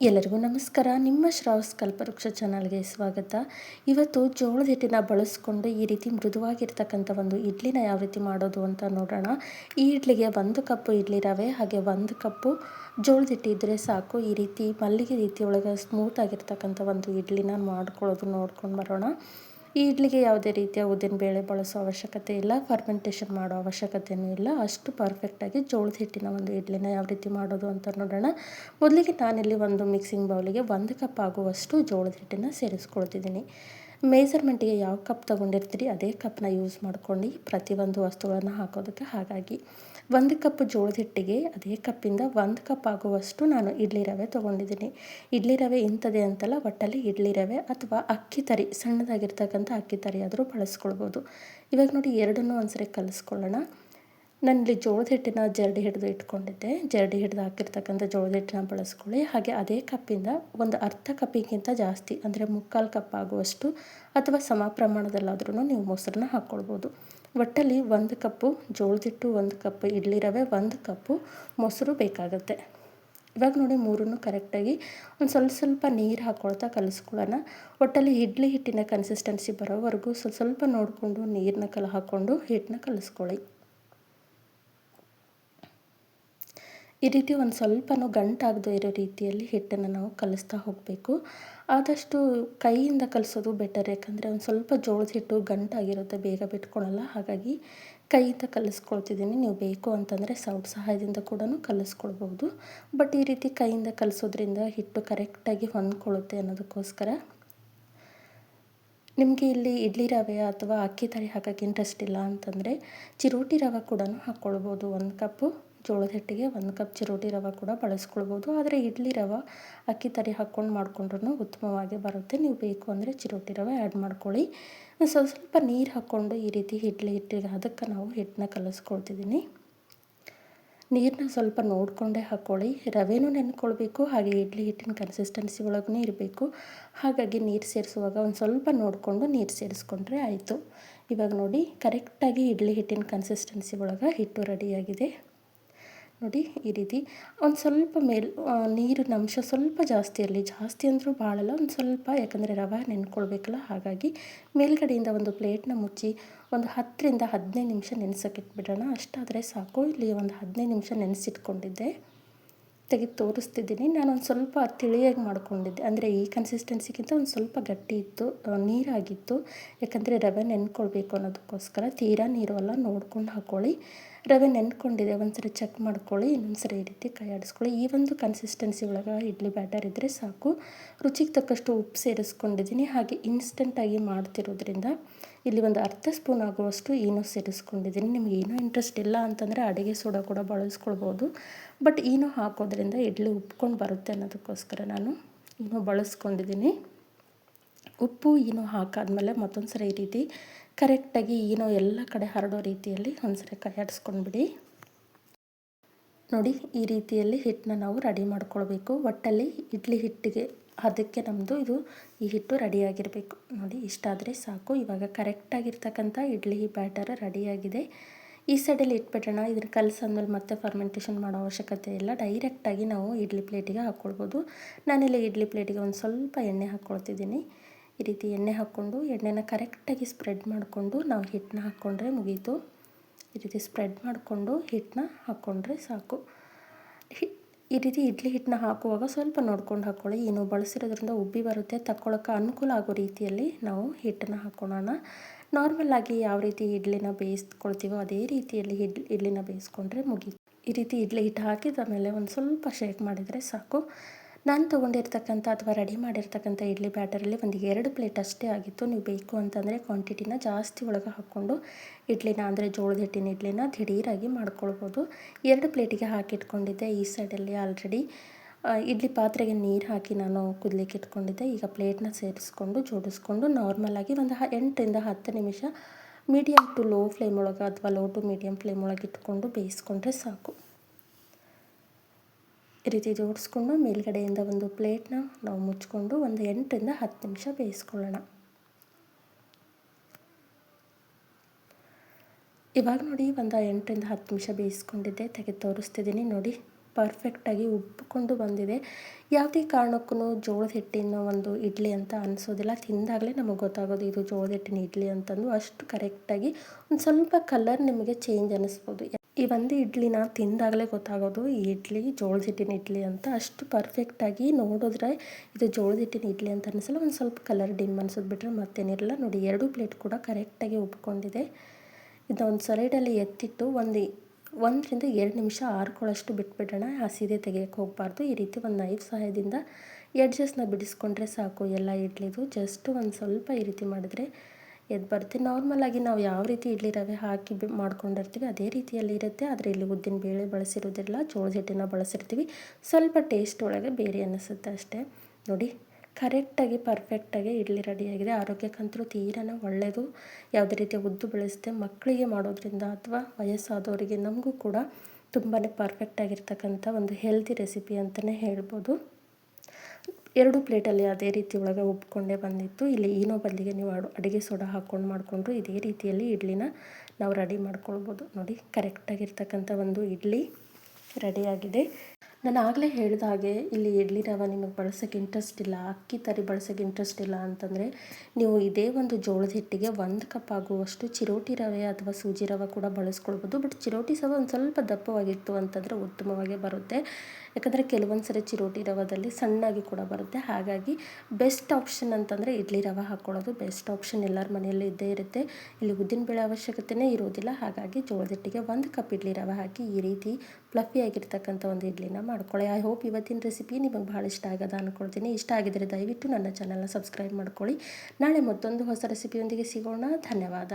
ಎಲ್ಲರಿಗೂ ನಮಸ್ಕಾರ. ನಿಮ್ಮ ಶ್ರಾವಸ್ ಕಲ್ಪವೃಕ್ಷ ಚಾನಲ್ಗೆ ಸ್ವಾಗತ. ಇವತ್ತು ಜೋಳದ ಹಿಟ್ಟಿನ ಬಳಸ್ಕೊಂಡು ಈ ರೀತಿ ಮೃದುವಾಗಿರ್ತಕ್ಕಂಥ ಒಂದು ಇಡ್ಲಿನ ಯಾವ ರೀತಿ ಮಾಡೋದು ಅಂತ ನೋಡೋಣ. ಈ ಇಡ್ಲಿಗೆ ಒಂದು ಕಪ್ಪು ಇಡ್ಲಿ ರವೆ, ಹಾಗೆ ಒಂದು ಕಪ್ಪು ಜೋಳದ ಹಿಟ್ಟು ಇದ್ದರೆ ಸಾಕು. ಈ ರೀತಿ ಮಲ್ಲಿಗೆ ರೀತಿ ಒಳಗೆ ಸ್ಮೂತ್ ಆಗಿರ್ತಕ್ಕಂಥ ಒಂದು ಇಡ್ಲಿನ ಮಾಡ್ಕೊಳ್ಳೋದು ನೋಡ್ಕೊಂಡು ಬರೋಣ. ಈ ಇಡ್ಲಿಗೆ ಯಾವುದೇ ರೀತಿಯ ಬೇಳೆ ಬಳಸೋ ಅವಶ್ಯಕತೆ ಇಲ್ಲ ಫರ್ಮೆಂಟೇಷನ್ ಮಾಡೋ ಅವಶ್ಯಕತೆಯೂ ಇಲ್ಲ. ಅಷ್ಟು ಪರ್ಫೆಕ್ಟಾಗಿ ಜೋಳದ ಹಿಟ್ಟಿನ ಒಂದು ಇಡ್ಲಿನ ಯಾವ ರೀತಿ ಮಾಡೋದು ಅಂತ ನೋಡೋಣ. ಮೊದಲಿಗೆ ನಾನಿಲ್ಲಿ ಒಂದು ಮಿಕ್ಸಿಂಗ್ ಬೌಲಿಗೆ ಒಂದು ಕಪ್ ಆಗುವಷ್ಟು ಜೋಳದ ಹಿಟ್ಟನ್ನು ಸೇರಿಸ್ಕೊಳ್ತಿದ್ದೀನಿ. ಮೇಜರ್ಮೆಂಟಿಗೆ ಯಾವ ಕಪ್ ತೊಗೊಂಡಿರ್ತೀರಿ, ಅದೇ ಕಪ್ನ ಯೂಸ್ ಮಾಡ್ಕೊಂಡು ಪ್ರತಿಯೊಂದು ವಸ್ತುಗಳನ್ನು ಹಾಕೋದಕ್ಕೆ ಹಾಗಾಗಿ ಒಂದು ಕಪ್ ಜೋಳದ ಹಿಟ್ಟಿಗೆ ಅದೇ ಕಪ್ಪಿಂದ ಒಂದು ಕಪ್ ಆಗುವಷ್ಟು ನಾನು ಇಡ್ಲಿ ರವೆ ತೊಗೊಂಡಿದ್ದೀನಿ. ಇಡ್ಲಿ ರವೆ ಇಂಥದೇ ಅಂತಲ್ಲ, ಒಟ್ಟಲ್ಲಿ ಇಡ್ಲಿ ರವೆ ಅಥವಾ ಅಕ್ಕಿ ತರಿ, ಸಣ್ಣದಾಗಿರ್ತಕ್ಕಂಥ ಅಕ್ಕಿ ತರಿ ಆದರೂ ಬಳಸ್ಕೊಳ್ಬೋದು. ಇವಾಗ ನೋಡಿ, ಎರಡನ್ನೂ ಒಂದ್ಸರಿ ಕಲಿಸ್ಕೊಳ್ಳೋಣ. ನಾನಿಲ್ಲಿ ಜೋಳದ ಹಿಟ್ಟಿನ ಜರಡಿ ಹಿಡಿದು ಇಟ್ಕೊಂಡಿದ್ದೆ. ಜರಡಿ ಹಿಡಿದು ಹಾಕಿರ್ತಕ್ಕಂಥ ಜೋಳದ ಹಿಟ್ಟನ್ನ ಬಳಸ್ಕೊಳ್ಳಿ. ಹಾಗೆ ಅದೇ ಕಪ್ಪಿಂದ ಒಂದು ಅರ್ಧ ಕಪ್ಪಿಗಿಂತ ಜಾಸ್ತಿ, ಅಂದರೆ ಮುಕ್ಕಾಲು ಕಪ್ ಆಗುವಷ್ಟು ಅಥವಾ ಸಮ ಪ್ರಮಾಣದಲ್ಲಾದ್ರೂ ನೀವು ಮೊಸರನ್ನ ಹಾಕ್ಕೊಳ್ಬೋದು. ಒಟ್ಟಲ್ಲಿ ಒಂದು ಕಪ್ಪು ಜೋಳದ ಹಿಟ್ಟು, ಒಂದು ಕಪ್ ಇಡ್ಲಿ ರವೆ, ಒಂದು ಕಪ್ಪು ಮೊಸರು ಬೇಕಾಗುತ್ತೆ. ಇವಾಗ ನೋಡಿ ಮೂರನ್ನು ಕರೆಕ್ಟಾಗಿ ಒಂದು ಸ್ವಲ್ಪ ಸ್ವಲ್ಪ ನೀರು ಹಾಕ್ಕೊಳ್ತಾ ಕಲಿಸ್ಕೊಳ್ಳೋಣ. ಒಟ್ಟಲ್ಲಿ ಇಡ್ಲಿ ಹಿಟ್ಟಿನ ಕನ್ಸಿಸ್ಟೆನ್ಸಿ ಬರೋವರೆಗೂ ಸ್ವಲ್ಪ ಸ್ವಲ್ಪ ನೋಡಿಕೊಂಡು ನೀರನ್ನ ಕಲ ಹಾಕ್ಕೊಂಡು ಹಿಟ್ಟನ್ನ ಕಲಿಸ್ಕೊಳ್ಳಿ. ಈ ರೀತಿ ಒಂದು ಸ್ವಲ್ಪನೂ ಗಂಟಾಗದೇ ಇರೋ ರೀತಿಯಲ್ಲಿ ಹಿಟ್ಟನ್ನು ನಾವು ಕಲಿಸ್ತಾ ಹೋಗಬೇಕು. ಆದಷ್ಟು ಕೈಯಿಂದ ಕಲಿಸೋದು ಬೆಟರ್, ಯಾಕಂದರೆ ಒಂದು ಸ್ವಲ್ಪ ಜೋಳದ ಹಿಟ್ಟು ಗಂಟಾಗಿರುತ್ತೆ, ಬೇಗ ಬಿಟ್ಕೊಳ್ಳಲ್ಲ ಹಾಗಾಗಿ ಕೈಯಿಂದ ಕಲಿಸ್ಕೊಳ್ತಿದ್ದೀನಿ. ನೀವು ಬೇಕು ಅಂತಂದರೆ ಸೌಟ್ ಸಹಾಯದಿಂದ ಕೂಡ ಕಲಿಸ್ಕೊಳ್ಬೋದು. ಬಟ್ ಈ ರೀತಿ ಕೈಯಿಂದ ಕಲಿಸೋದ್ರಿಂದ ಹಿಟ್ಟು ಕರೆಕ್ಟಾಗಿ ಹೊಂದ್ಕೊಳ್ಳುತ್ತೆ ಅನ್ನೋದಕ್ಕೋಸ್ಕರ ನಿಮಗೆ ಇಲ್ಲಿ ಇಡ್ಲಿ ರವೆ ಅಥವಾ ಅಕ್ಕಿ ತರಿ ಹಾಕೋಕ್ಕೆ ಇಂಟ್ರೆಸ್ಟ್ ಇಲ್ಲ ಅಂತಂದರೆ ಚಿರೋಟಿ ರವೆ ಕೂಡ ಹಾಕ್ಕೊಳ್ಬೋದು ಒಂದು ಕಪ್ಪು. ಜೋಳದ ಹಿಟ್ಟಿಗೆ ಒಂದು ಕಪ್ ಚಿರೋಟಿ ರವೆ ಕೂಡ ಬಳಸ್ಕೊಳ್ಬೋದು. ಆದರೆ ಇಡ್ಲಿ ರವೆ ಅಕ್ಕಿ ತರಿ ಹಾಕ್ಕೊಂಡು ಮಾಡಿಕೊಂಡ್ರೂ ಉತ್ತಮವಾಗಿ ಬರುತ್ತೆ. ನೀವು ಬೇಕು ಅಂದರೆ ಚಿರೋಟಿ ರವೆ ಆ್ಯಡ್ ಮಾಡ್ಕೊಳ್ಳಿ. ಸ್ವಲ್ಪ ಸ್ವಲ್ಪ ನೀರು ಹಾಕ್ಕೊಂಡು ಈ ರೀತಿ ಇಡ್ಲಿ ಹಿಟ್ಟಿಗೆ ಅದಕ್ಕೆ ನಾವು ಹಿಟ್ಟನ್ನ ಕಲಿಸ್ಕೊಳ್ತಿದ್ದೀನಿ ನೀರನ್ನ ಸ್ವಲ್ಪ ನೋಡಿಕೊಂಡೇ ಹಾಕ್ಕೊಳ್ಳಿ ರವೆನೂ ನೆನ್ಕೊಳ್ಬೇಕು, ಹಾಗೆ ಇಡ್ಲಿ ಹಿಟ್ಟಿನ ಕನ್ಸಿಸ್ಟೆನ್ಸಿ ಒಳಗೂ ಇರಬೇಕು. ಹಾಗಾಗಿ ನೀರು ಸೇರಿಸುವಾಗ ಒಂದು ಸ್ವಲ್ಪ ನೋಡಿಕೊಂಡು ನೀರು ಸೇರಿಸ್ಕೊಂಡ್ರೆ ಆಯಿತು. ಇವಾಗ ನೋಡಿ ಕರೆಕ್ಟಾಗಿ ಇಡ್ಲಿ ಹಿಟ್ಟಿನ ಕನ್ಸಿಸ್ಟೆನ್ಸಿ ಒಳಗೆ ಹಿಟ್ಟು ರೆಡಿಯಾಗಿದೆ ನೋಡಿ ಈ ರೀತಿ. ಒಂದು ಸ್ವಲ್ಪ ಮೇಲ್ ನೀರಿನ ಅಂಶ ಸ್ವಲ್ಪ ಜಾಸ್ತಿ ಇರಲಿ. ಜಾಸ್ತಿ ಅಂದರೂ ಭಾಳಲ್ಲ ಒಂದು ಸ್ವಲ್ಪ ಯಾಕಂದರೆ ರವೆ ನೆನ್ಕೊಳ್ಬೇಕಲ್ಲ, ಹಾಗಾಗಿ ಮೇಲ್ಗಡೆಯಿಂದ ಒಂದು ಪ್ಲೇಟ್ನ ಮುಚ್ಚಿ ಒಂದು ಹತ್ತರಿಂದ ಹದಿನೈದು ನಿಮಿಷ ನೆನೆಸೋಕೆ ಇಟ್ಬಿಡೋಣ. ಅಷ್ಟಾದರೆ ಸಾಕು. ಇಲ್ಲಿ ಒಂದು ಹದಿನೈದು ನಿಮಿಷ ನೆನೆಸಿಟ್ಕೊಂಡಿದ್ದೆ. ತೆಗೆದು ತೋರಿಸ್ತಿದ್ದೀನಿ. ನಾನು ಒಂದು ಸ್ವಲ್ಪ ತಿಳಿಯಾಗಿ ಮಾಡಿಕೊಂಡಿದ್ದೆ. ಅಂದರೆ ಈ ಕನ್ಸಿಸ್ಟೆನ್ಸಿಗಿಂತ ಒಂದು ಸ್ವಲ್ಪ ಗಟ್ಟಿ ಇತ್ತು ನೀರಾಗಿತ್ತು. ಯಾಕಂದರೆ ರವೆ ನೆನ್ಕೊಳ್ಬೇಕು ಅನ್ನೋದಕ್ಕೋಸ್ಕರ ತೀರಾ ನೀರು ಎಲ್ಲ ನೋಡ್ಕೊಂಡು ಹಾಕ್ಕೊಳ್ಳಿ ರವೆ ನೆನ್ಕೊಂಡಿದೆ, ಒಂದ್ಸರಿ ಚೆಕ್ ಮಾಡ್ಕೊಳ್ಳಿ, ಇನ್ನೊಂದ್ಸರಿ ಈ ರೀತಿ ಕೈ ಆಡಿಸ್ಕೊಳ್ಳಿ. ಈ ಒಂದು ಕನ್ಸಿಸ್ಟೆನ್ಸಿ ಒಳಗೆ ಇಡ್ಲಿ ಬ್ಯಾಟರ್ ಇದ್ದರೆ ಸಾಕು. ರುಚಿಗೆ ತಕ್ಕಷ್ಟು ಉಪ್ಪು ಸೇರಿಸ್ಕೊಂಡಿದ್ದೀನಿ. ಹಾಗೆ ಇನ್ಸ್ಟೆಂಟಾಗಿ ಮಾಡ್ತಿರೋದ್ರಿಂದ ಇಲ್ಲಿ ಒಂದು ಅರ್ಧ ಸ್ಪೂನ್ ಆಗುವಷ್ಟು ಈನೋ ಸೇರಿಸ್ಕೊಂಡಿದ್ದೀನಿ. ನಿಮಗೆ ಏನೋ ಇಂಟ್ರೆಸ್ಟ್ ಇಲ್ಲ ಅಂತಂದರೆ ಅಡುಗೆ ಸೋಡಾ ಕೂಡ ಬಳಸ್ಕೊಳ್ಬೋದು. ಬಟ್ ಈನೋ ಹಾಕೋದ್ರಿಂದ ಇಡ್ಲಿ ಉಪ್ಕೊಂಡು ಬರುತ್ತೆ ಅನ್ನೋದಕ್ಕೋಸ್ಕರ ನಾನು ಈನೋ ಬಳಸ್ಕೊಂಡಿದ್ದೀನಿ. ಉಪ್ಪು, ಈನೋ ಹಾಕಾದ್ಮೇಲೆ ಮತ್ತೊಂದು ಸರಿ ಈ ರೀತಿ ಕರೆಕ್ಟಾಗಿ ಏನೋ ಎಲ್ಲ ಕಡೆ ಹರಡೋ ರೀತಿಯಲ್ಲಿ ಒಂದ್ಸರಿ ಕೈ ಆಡಿಸ್ಕೊಂಡ್ಬಿಡಿ ನೋಡಿ, ಈ ರೀತಿಯಲ್ಲಿ ಹಿಟ್ಟನ್ನ ನಾವು ರೆಡಿ ಮಾಡ್ಕೊಳ್ಬೇಕು. ಒಟ್ಟಲ್ಲಿ ಇಡ್ಲಿ ಹಿಟ್ಟಿಗೆ ಅದಕ್ಕೆ ನಮ್ಮದು ಇದು ಈ ಹಿಟ್ಟು ರೆಡಿಯಾಗಿರಬೇಕು ನೋಡಿ ಇಷ್ಟಾದರೆ ಸಾಕು. ಇವಾಗ ಕರೆಕ್ಟಾಗಿರ್ತಕ್ಕಂಥ ಇಡ್ಲಿ ಬ್ಯಾಟರ್ ರೆಡಿಯಾಗಿದೆ ಈ ಸೈಡಲ್ಲಿ ಇಟ್ಬಿಟ್ಟೋಣ ಇದನ್ನು ಕಲಸಂದ್ಮೇಲೆ ಮತ್ತೆ ಫರ್ಮೆಂಟೇಷನ್ ಮಾಡೋ ಅವಶ್ಯಕತೆ ಇಲ್ಲ. ಡೈರೆಕ್ಟಾಗಿ ನಾವು ಇಡ್ಲಿ ಪ್ಲೇಟಿಗೆ ಹಾಕ್ಕೊಳ್ಬೋದು ನಾನಿಲ್ಲಿ ಇಡ್ಲಿ ಪ್ಲೇಟಿಗೆ ಒಂದು ಸ್ವಲ್ಪ ಎಣ್ಣೆ ಹಾಕ್ಕೊಳ್ತಿದ್ದೀನಿ ಈ ರೀತಿ ಎಣ್ಣೆ ಹಾಕ್ಕೊಂಡು, ಎಣ್ಣೆನ ಕರೆಕ್ಟಾಗಿ ಸ್ಪ್ರೆಡ್ ಮಾಡಿಕೊಂಡು ನಾವು ಹಿಟ್ಟನ್ನ ಹಾಕ್ಕೊಂಡ್ರೆ ಮುಗೀತು. ಈ ರೀತಿ ಸ್ಪ್ರೆಡ್ ಮಾಡಿಕೊಂಡು ಹಿಟ್ಟನ್ನ ಹಾಕ್ಕೊಂಡ್ರೆ ಸಾಕು. ಈ ರೀತಿ ಇಡ್ಲಿ ಹಿಟ್ಟನ್ನ ಹಾಕುವಾಗ ಸ್ವಲ್ಪ ನೋಡ್ಕೊಂಡು ಹಾಕ್ಕೊಳ್ಳಿ ಏನು ಬಳಸಿರೋದ್ರಿಂದ ಉಬ್ಬಿ ಬರುತ್ತೆ. ತಕ್ಕೊಳ್ಳೋಕೆ ಅನುಕೂಲ ಆಗೋ ರೀತಿಯಲ್ಲಿ ನಾವು ಹಿಟ್ಟನ್ನು ಹಾಕ್ಕೊಳ್ಳೋಣ ನಾರ್ಮಲಾಗಿ ಯಾವ ರೀತಿ ಇಡ್ಲಿನ ಬೇಯಿಸ್ಕೊಳ್ತೀವೋ ಅದೇ ರೀತಿಯಲ್ಲಿ ಇಡ್ಲಿ ಇಡ್ಲಿನ ಬೇಯಿಸ್ಕೊಂಡ್ರೆ ಮುಗೀತು. ಈ ರೀತಿ ಇಡ್ಲಿ ಹಿಟ್ಟು ಹಾಕಿದ ಮೇಲೆ ಒಂದು ಸ್ವಲ್ಪ ಶೇಕ್ ಮಾಡಿದರೆ ಸಾಕು. ನಾನು ತೊಗೊಂಡಿರ್ತಕ್ಕಂಥ ಅಥವಾ ರೆಡಿ ಮಾಡಿರ್ತಕ್ಕಂಥ ಇಡ್ಲಿ ಬ್ಯಾಟರಲ್ಲಿ ಒಂದು ಎರಡು ಪ್ಲೇಟ್ ಅಷ್ಟೇ ಆಗಿತ್ತು. ನೀವು ಬೇಕು ಅಂತಂದರೆ ಕ್ವಾಂಟಿಟಿನ ಜಾಸ್ತಿ ಒಳಗೆ ಹಾಕ್ಕೊಂಡು ಇಡ್ಲಿನ ಅಂದರೆ ಜೋಳದ ಹಿಟ್ಟಿನ ಇಡ್ಲಿನ ದಿಢೀರಾಗಿ ಮಾಡ್ಕೊಳ್ಬೋದು. ಎರಡು ಪ್ಲೇಟಿಗೆ ಹಾಕಿಟ್ಕೊಂಡಿದ್ದೆ. ಈ ಸೈಡಲ್ಲಿ ಆಲ್ರೆಡಿ ಇಡ್ಲಿ ಪಾತ್ರೆಗೆ ನೀರು ಹಾಕಿ ನಾನು ಕುದಲಿಕ್ಕೆ ಇಟ್ಕೊಂಡಿದ್ದೆ. ಈಗ ಪ್ಲೇಟ್ನ ಸೇರಿಸ್ಕೊಂಡು ಜೋಡಿಸ್ಕೊಂಡು ನಾರ್ಮಲಾಗಿ ಒಂದು ಎಂಟರಿಂದ ಹತ್ತು ನಿಮಿಷ ಮೀಡಿಯಮ್ ಟು ಲೋ ಫ್ಲೇಮ್ ಒಳಗೆ ಅಥವಾ ಲೋ ಟು ಮೀಡಿಯಮ್ ಫ್ಲೇಮ್ ಒಳಗೆ ಇಟ್ಕೊಂಡು ಬೇಯಿಸ್ಕೊಂಡ್ರೆ ಸಾಕು. ರೀತಿ ಜೋಡಿಸ್ಕೊಂಡು ಮೇಲ್ಗಡೆಯಿಂದ ಒಂದು ಪ್ಲೇಟ್ನ ನಾವು ಮುಚ್ಕೊಂಡು ಒಂದು ಎಂಟರಿಂದ ಹತ್ತು ನಿಮಿಷ ಬೇಯಿಸ್ಕೊಳ್ಳೋಣ. ಇವಾಗ ನೋಡಿ ಒಂದು ಎಂಟರಿಂದ ಹತ್ತು ನಿಮಿಷ ಬೇಯಿಸ್ಕೊಂಡಿದ್ದೆ, ತೆಗೆದು ತೋರಿಸ್ತಿದ್ದೀನಿ ನೋಡಿ. ಪರ್ಫೆಕ್ಟಾಗಿ ಉಬ್ಬಿಕೊಂಡು ಬಂದಿದೆ. ಯಾವುದೇ ಕಾರಣಕ್ಕೂ ಜೋಳದ ಹಿಟ್ಟಿನ ಒಂದು ಇಡ್ಲಿ ಅಂತ ಅನಿಸೋದಿಲ್ಲ. ತಿಂದಾಗಲೇ ನಮಗೆ ಗೊತ್ತಾಗೋದು ಇದು ಜೋಳದ ಹಿಟ್ಟಿನ ಇಡ್ಲಿ ಅಂತಂದು. ಅಷ್ಟು ಕರೆಕ್ಟಾಗಿ ಒಂದು ಸ್ವಲ್ಪ ಕಲರ್ ನಿಮಗೆ ಚೇಂಜ್ ಅನ್ನಿಸ್ಬೋದು. ಈ ಒಂದು ಇಡ್ಲಿನ ತಿಂದಾಗಲೇ ಗೊತ್ತಾಗೋದು, ಈ ಇಡ್ಲಿ, ಜೋಳದ ಹಿಟ್ಟಿನ ಇಡ್ಲಿ ಅಂತ ಅಷ್ಟು ಪರ್ಫೆಕ್ಟಾಗಿ ನೋಡಿದ್ರೆ ಇದು ಜೋಳದ ಹಿಟ್ಟಿನ ಇಡ್ಲಿ ಅಂತ ಅನಿಸಲ್ಲ, ಒಂದು ಸ್ವಲ್ಪ ಕಲರ್ ಡಿಮ್ ಅನ್ಸೋದು ಬಿಟ್ಟರೆ ಮತ್ತೇನಿರಲ್ಲ. ನೋಡಿ, ಎರಡು ಪ್ಲೇಟ್ ಕೂಡ ಕರೆಕ್ಟಾಗಿ ಉಬ್ಕೊಂಡಿದೆ ಇದೊಂದು ಸೈಡಲ್ಲಿ ಎತ್ತಿಟ್ಟು ಒಂದು ಒಂದರಿಂದ ಎರಡು ನಿಮಿಷ ಆರ್ಕೊಳ್ಳೋಷ್ಟು ಬಿಟ್ಬಿಡೋಣ. ಹಸಿದೆ ತೆಗಿಯೋಕ್ಕೆ ಹೋಗಬಾರ್ದು. ಈ ರೀತಿ ಒಂದು ನೈಫ್ ಸಹಾಯದಿಂದ ಎಡ್ಜಸ್ನ ಬಿಡಿಸ್ಕೊಂಡ್ರೆ ಸಾಕು ಎಲ್ಲ ಇಡ್ಲಿದು. ಜಸ್ಟ್ ಒಂದು ಸ್ವಲ್ಪ ಈ ರೀತಿ ಮಾಡಿದ್ರೆ ಎದ್ದು ಬರುತ್ತೆ ನಾರ್ಮಲಾಗಿ ನಾವು ಯಾವ ರೀತಿ ಇಡ್ಲಿ ರವೆ ಹಾಕಿ ಮಾಡ್ಕೊಂಡಿರ್ತೀವಿ, ಅದೇ ರೀತಿಯಲ್ಲಿ ಇರುತ್ತೆ. ಆದರೆ ಇಲ್ಲಿ ಉದ್ದಿನ ಬೇಳೆ ಬಳಸಿರೋದಿಲ್ಲ ಜೋಳದ ಹಿಟ್ಟಿನ ಬಳಸಿರ್ತೀವಿ. ಸ್ವಲ್ಪ ಟೇಸ್ಟ್ ಒಳಗೆ ಬೇರೆ ಅನ್ನಿಸುತ್ತೆ ಅಷ್ಟೇ. ನೋಡಿ ಕರೆಕ್ಟಾಗಿ ಪರ್ಫೆಕ್ಟಾಗಿ ಇಡ್ಲಿ ರೆಡಿಯಾಗಿದೆ. ಆರೋಗ್ಯಕ್ಕಂತೂ ತೀರನ ಒಳ್ಳೆಯದು ಯಾವುದೇ ರೀತಿಯ ಉದ್ದು ಬೆಳೆಸುತ್ತೆ ಮಕ್ಕಳಿಗೆ ಮಾಡೋದ್ರಿಂದ ಅಥವಾ ವಯಸ್ಸಾದವರಿಗೆ ನಮಗೂ ಕೂಡ ತುಂಬಾ ಪರ್ಫೆಕ್ಟಾಗಿರ್ತಕ್ಕಂಥ ಒಂದು ಹೆಲ್ತಿ ರೆಸಿಪಿ ಅಂತಲೇ ಹೇಳ್ಬೋದು. ಎರಡು ಪ್ಲೇಟಲ್ಲಿ ಅದೇ ರೀತಿ ಒಳಗೆ ಉಬ್ಕೊಂಡೇ ಬಂದಿತ್ತು. ಇಲ್ಲಿ ಏನೋ ಬದಲಿಗೆ ನೀವು ಅಡುಗೆ ಸೋಡಾ ಹಾಕ್ಕೊಂಡು ಮಾಡಿಕೊಂಡ್ರು ಇದೇ ರೀತಿಯಲ್ಲಿ ಇಡ್ಲಿನ ನಾವು ರೆಡಿ ಮಾಡ್ಕೊಳ್ಬೋದು. ನೋಡಿ ಕರೆಕ್ಟಾಗಿರ್ತಕ್ಕಂಥ ಒಂದು ಇಡ್ಲಿ ರೆಡಿಯಾಗಿದೆ ನಾನು ಆಗಲೇ ಹೇಳಿದ ಹಾಗೆ ಇಲ್ಲಿ ಇಡ್ಲಿ ರವೆ ನಿಮಗೆ ಬಳಸೋಕ್ಕೆ ಇಂಟ್ರೆಸ್ಟ್ ಇಲ್ಲ, ಅಕ್ಕಿ ತರಿ ಬಳಸೋಕ್ಕೆ ಇಂಟ್ರೆಸ್ಟ್ ಇಲ್ಲ ಅಂತಂದರೆ ನೀವು ಇದೇ ಒಂದು ಜೋಳದ ಹಿಟ್ಟಿಗೆ ಒಂದು ಕಪ್ ಆಗುವಷ್ಟು ಚಿರೋಟಿ ರವೆ ಅಥವಾ ಸೂಜಿ ರವೆ ಕೂಡ ಬಳಸ್ಕೊಳ್ಬೋದು. ಬಟ್ ಚಿರೋಟಿ ಸಹ ಒಂದು ಸ್ವಲ್ಪ ದಪ್ಪವಾಗಿತ್ತು ಅಂತಂದರೆ ಉತ್ತಮವಾಗಿ ಬರುತ್ತೆ. ಯಾಕಂದರೆ ಕೆಲವೊಂದು ಸರಿ ಚಿರೋಟಿ ರವದಲ್ಲಿ ಸಣ್ಣಾಗಿ ಕೂಡ ಬರುತ್ತೆ. ಹಾಗಾಗಿ ಬೆಸ್ಟ್ ಆಪ್ಷನ್ ಅಂತಂದರೆ ಇಡ್ಲಿ ರವೆ ಹಾಕ್ಕೊಳ್ಳೋದು ಬೆಸ್ಟ್ ಆಪ್ಷನ್ ಎಲ್ಲರ ಮನೆಯಲ್ಲೂ ಇದ್ದೇ ಇರುತ್ತೆ. ಇಲ್ಲಿ ಉದ್ದಿನಬೇಳೆ ಅವಶ್ಯಕತೆಯೇ ಇರೋದಿಲ್ಲ. ಹಾಗಾಗಿ ಜೋಳದ ಹಿಟ್ಟಿಗೆ ಒಂದು ಕಪ್ ಇಡ್ಲಿ ರವೆ ಹಾಕಿ ಈ ರೀತಿ ಫ್ಲಫಿಯಾಗಿರ್ತಕ್ಕಂಥ ಒಂದು ಇಡ್ಲಿನ ಮಾಡ್ಕೊಳ್ಳಿ. ಐ ಹೋಪ್ ಇವತ್ತಿನ ರೆಸಿಪಿ ನಿಮಗೆ ಭಾಳ ಇಷ್ಟ ಆಗ್ಯದ ಅಂದ್ಕೊಳ್ತೀನಿ ಇಷ್ಟ ಆಗಿದ್ರೆ ದಯವಿಟ್ಟು ನನ್ನ ಚಾನಲ್ನ ಸಬ್ಸ್ಕ್ರೈಬ್ ಮಾಡ್ಕೊಳ್ಳಿ. ನಾಳೆ ಮತ್ತೊಂದು ಹೊಸ ರೆಸಿಪಿಯೊಂದಿಗೆ ಸಿಗೋಣ. ಧನ್ಯವಾದ.